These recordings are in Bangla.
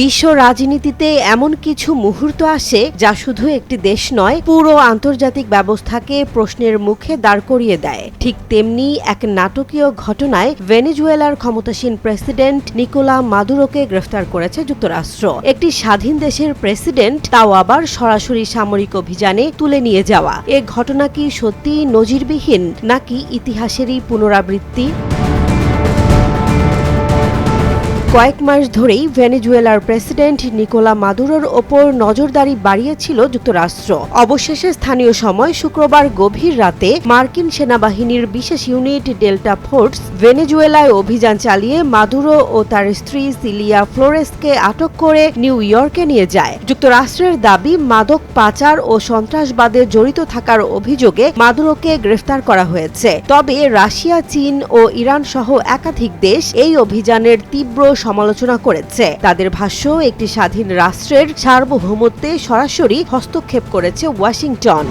বিশ্ব রাজনীতিতে এমন কিছু মুহূর্ত আসে যা শুধু একটি দেশ নয়, পুরো আন্তর্জাতিক ব্যবস্থাকে প্রশ্নের মুখে দাঁড় করিয়ে দেয়। ঠিক তেমনি এক নাটকীয় ঘটনায় ভেনেজুয়েলার ক্ষমতাসীন প্রেসিডেন্ট নিকোলা মাদুরোকে গ্রেফতার করেছে যুক্তরাষ্ট্র। একটি স্বাধীন দেশের প্রেসিডেন্ট, তাও আবার সরাসরি সামরিক অভিযানে তুলে নিয়ে যাওয়া। এ ঘটনা কি সত্যি নজিরবিহীন নাকি ইতিহাসেরই পুনরাবৃত্তি? কয়েক মাস ধরেই ভেনেজুয়েলার প্রেসিডেন্ট নিকোলা মাদুরোর ওপর নজরদারি বাড়িয়েছিল যুক্তরাষ্ট্র। অবশেষে স্থানীয় সময় শুক্রবার গভীর রাতে মার্কিন সেনাবাহিনীর বিশেষ ইউনিট ডেল্টা ফোর্স ভেনেজুয়েলায় অভিযান চালিয়ে মাদুরো ও তার স্ত্রী সিলিয়া ফ্লোরেসকে আটক করে নিউ ইয়র্কে নিয়ে যায়। যুক্তরাষ্ট্রের দাবি, মাদক পাচার ও সন্ত্রাসবাদে জড়িত থাকার অভিযোগে মাদুরোকে গ্রেফতার করা হয়েছে। তবে রাশিয়া, চীন ও ইরান সহ একাধিক দেশ এই অভিযানের তীব্র সমালোচনা করেছে। তাদের ভাষ্য একটি স্বাধীন রাষ্ট্রের সার্বভৌমত্বে সরাসরি হস্তক্ষেপ করেছে ওয়াশিংটন।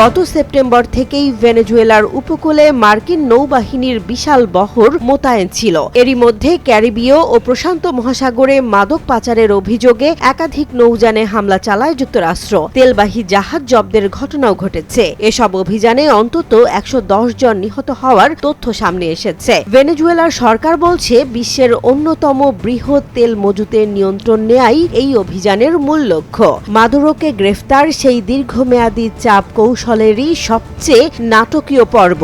গত সেপ্টেম্বর থেকেই ভেনেজুয়েলার উপকূলে মার্কিন নৌবাহিনীর বিশাল বহর মোতায়েন ছিল। এরই মধ্যে ক্যারিবীয় ও প্রশান্ত মহাসাগরে মাদক পাচারের অভিযোগে একাধিক নৌযানে হামলা চালায় যুক্তরাষ্ট্র। তেলবাহী জাহাজ জব্দের ঘটনাও ঘটেছে। এসব অভিযানে অন্তত একশো দশ জন নিহত হওয়ার তথ্য সামনে এসেছে। ভেনেজুয়েলার সরকার বলছে, বিশ্বের অন্যতম বৃহৎ তেল মজুতের নিয়ন্ত্রণ নেয়াই এই অভিযানের মূল লক্ষ্য। মাদুরোকে গ্রেফতার সেই দীর্ঘমেয়াদী চাপ কৌশলেরই সবচেয়ে নাটকীয় পর্ব।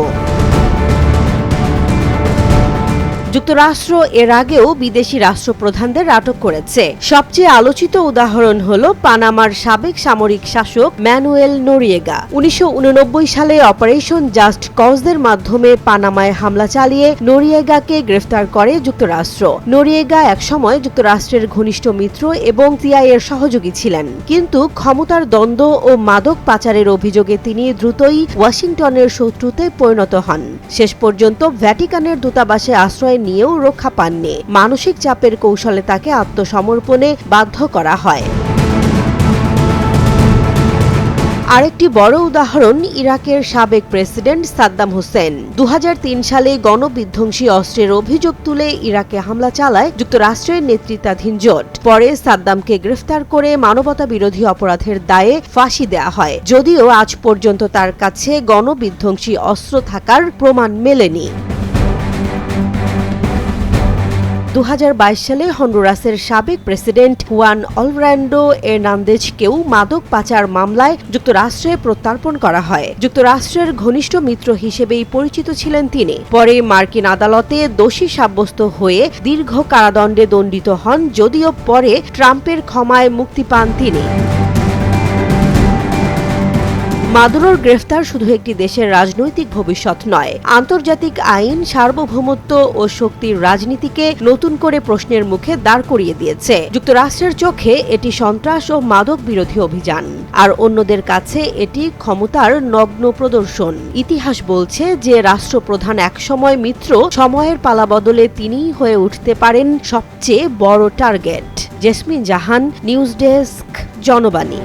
যুক্তরাষ্ট্র এর আগেও বিদেশি রাষ্ট্রপ্রধানদের আটক করেছে। সবচেয়ে আলোচিত উদাহরণ হল পানামার সাবেক সামরিক শাসক ম্যানুয়েল নোরিয়েগা। উনিশশো উননব্বই সালে অপারেশন জাস্ট কজদের মাধ্যমে পানামায় হামলা চালিয়ে নোরিয়েগাকে গ্রেফতার করে যুক্তরাষ্ট্র। নোরিয়েগা একসময় যুক্তরাষ্ট্রের ঘনিষ্ঠ মিত্র এবং সিআইয়ের সহযোগী ছিলেন। কিন্তু ক্ষমতার দ্বন্দ্ব ও মাদক পাচারের অভিযোগে তিনি দ্রুতই ওয়াশিংটনের শত্রুতে পরিণত হন। শেষ পর্যন্ত ভ্যাটিকানের দূতাবাসে আশ্রয় নিয়েও রক্ষা পাননি। মানসিক চাপের কৌশলে তাকে আত্মসমর্পণে বাধ্য করা হয়। আরেকটি বড় উদাহরণ ইরাকের সাবেক প্রেসিডেন্ট সাদ্দাম হোসেন। দু হাজার তিন সালে গণবিধ্বংসী অস্ত্রের অভিযোগ তুলে ইরাকে হামলা চালায় যুক্তরাষ্ট্রের নেতৃত্বাধীন জোট। পরে সাদ্দামকে গ্রেফতার করে মানবতা বিরোধী অপরাধের দায়ে ফাঁসি দেয়া হয়। যদিও আজ পর্যন্ত তার কাছে গণবিধ্বংসী অস্ত্র থাকার প্রমাণ মেলেনি। দু হাজার বাইশ সালে হন্ডুরাসের সাবেক প্রেসিডেন্ট হুয়ান অলরান্ডো এর্নান্দেজকেও মাদক পাচার মামলায় যুক্তরাষ্ট্রে প্রত্যর্পণ করা হয়। যুক্তরাষ্ট্রের ঘনিষ্ঠ মিত্র হিসেবেই পরিচিত ছিলেন তিনি। পরে মার্কিন আদালতে দোষী সাব্যস্ত হয়ে দীর্ঘ কারাদণ্ডে দণ্ডিত হন, যদিও পরে ট্রাম্পের ক্ষমায় মুক্তি পান তিনি। মাদুরোর গ্রেফতার শুধু একটি দেশের রাজনৈতিক ভবিষ্যৎ নয়, আন্তর্জাতিক আইন, সার্বভৌমত্ব ও শক্তির রাজনীতিকে নতুন করে প্রশ্নের মুখে দাঁড় করিয়ে দিয়েছে। যুক্তরাষ্ট্রের চোখে এটি সন্ত্রাস ও মাদক বিরোধী অভিযান। আর অন্যদের কাছে এটি ক্ষমতার নগ্ন প্রদর্শন। ইতিহাস বলছে যে রাষ্ট্রপ্রধান একসময় মিত্র, সময়ের পালাবদলে তিনিই হয়ে উঠতে পারেন সবচেয়ে বড় target. Jesmin Jahan, news desk, Janobani.